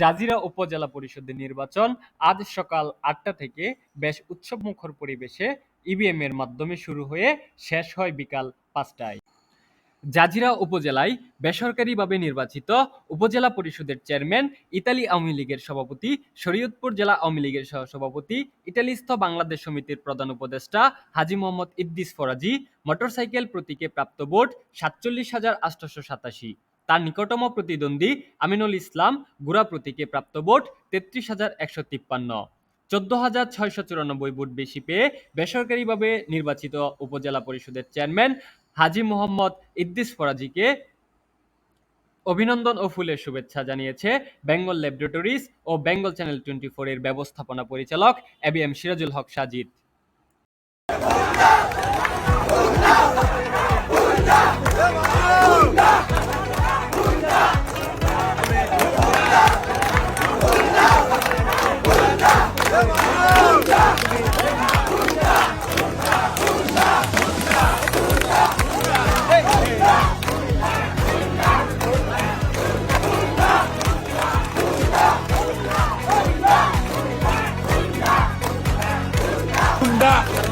Jazeera উপজেলা পরিষদের নির্বাচন আজ সকাল আটটা থেকে বেশ উৎসবমুখর পরিবেশে ইভিএম এর মাধ্যমে শুরু হয়ে শেষ হয় বিকাল পাঁচটায়। জাজিরা উপজেলায় বেসরকারিভাবে নির্বাচিত উপজেলা পরিষদের চেয়ারম্যান ইতালি আওয়ামী লীগের সভাপতি, শরীয়তপুর জেলা আওয়ামী লীগের সহসভাপতি ইটালিস্থ বাংলাদেশ সমিতির প্রধান উপদেষ্টা হাজি মোহাম্মদ ইদ্দিস ফরাজি, মোটরসাইকেল প্রতীকে প্রাপ্ত ভোট সাতচল্লিশ হাজার আটশোশো সাতাশি। তার নিকটতম প্রতিদ্বন্দ্বী আমিনুল ইসলাম গুড়া প্রতীকে প্রাপ্ত ভোট তেত্রিশ হাজার একশো তিপ্পান্ন। চোদ্দ হাজার ছয়শো চুরানব্বই ভোট বেশি পেয়ে বেসরকারিভাবে নির্বাচিত উপজেলা পরিষদের চেয়ারম্যান হাজি মোহাম্মদ ইদ্দিস ফরাজিকে অভিনন্দন ও ফুলের শুভেচ্ছা জানিয়েছে বেঙ্গল ল্যাবরেটরিজ ও বেঙ্গল চ্যানেল টোয়েন্টি ফোর এর ব্যবস্থাপনা পরিচালক A B M Sirajul Haque Sajid. Галя!